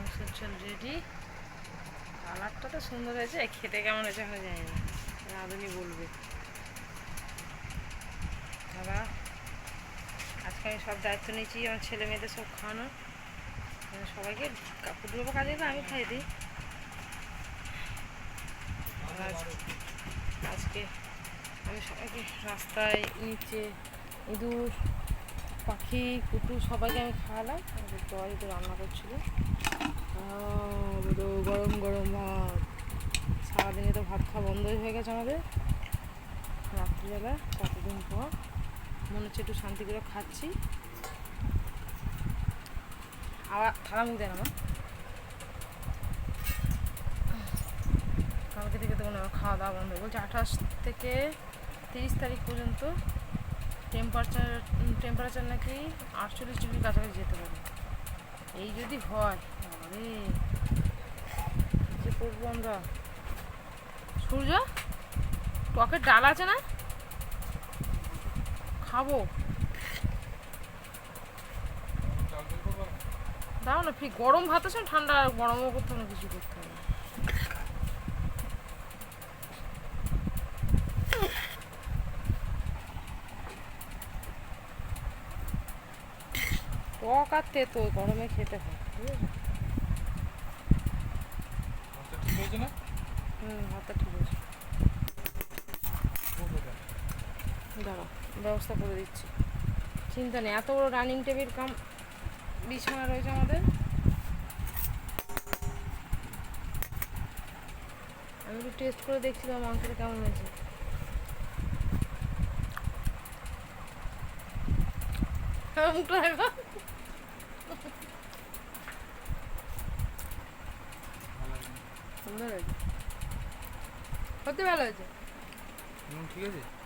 মাংসের ঝোল রেডি কালারটা তো সুন্দর হয়েছে, খেতে কেমন হয়েছে আমি জানি না। রাঁধুনি বলবে। দাদা আজকে আমি সব দায়িত্ব নিয়েছি, আমার ছেলে মেয়েদের সব খাওয়ানো। সবাইকে কাপড় ধোবো, কাজে না আমি খাই দিই। আজকে আমি সবাইকে রাস্তায় নিচে ইঁদুর পাখি, কুটু সবাইকে আমি খাওয়ালাম। জয় তো রান্না করছিল। গরম গরম ভাত সারাদিনে তো ভাত খাওয়া বন্ধই হয়ে গেছে আমাদের। রাত্রিবেলা, কতদিন পর? মনে হচ্ছে একটু শান্তি করে খাচ্ছি। আবার থালা মুখ দেয় আমার কালকে থেকে তো মনে হয় খাওয়া দাওয়া বন্ধ। বলছে আঠাশ থেকে তিরিশ তারিখ পর্যন্ত টেম্পারেচার টেম্পারেচার নাকি আটচল্লিশ ডিগ্রি কাছাকাছি যেতে পারে। এই যদি হয়, আরে যে করব আমরা? সূর্য টকের ডাল আছে না? খাব। দাও না ফি গরম ভাত আছে ঠান্ডা গরমও করতে না, কিছু করতে হবে না। টক আর তেতো গরমে খেতে হয়। ঠিক না? হুম হাতটা ঠিক আছে দাঁড়া ব্যবস্থা করে দিচ্ছি। চিন্তা নেই এত বড় রানিং টেবিল কাম বিছানা রয়েছে আমাদের। আমি একটু টেস্ট করে দেখছিলাম মাংসটা কেমন হয়েছে। আমার মুখটা সুন্দর হয়েছে। সত্যি ভালো হয়েছে? ঠিক আছে।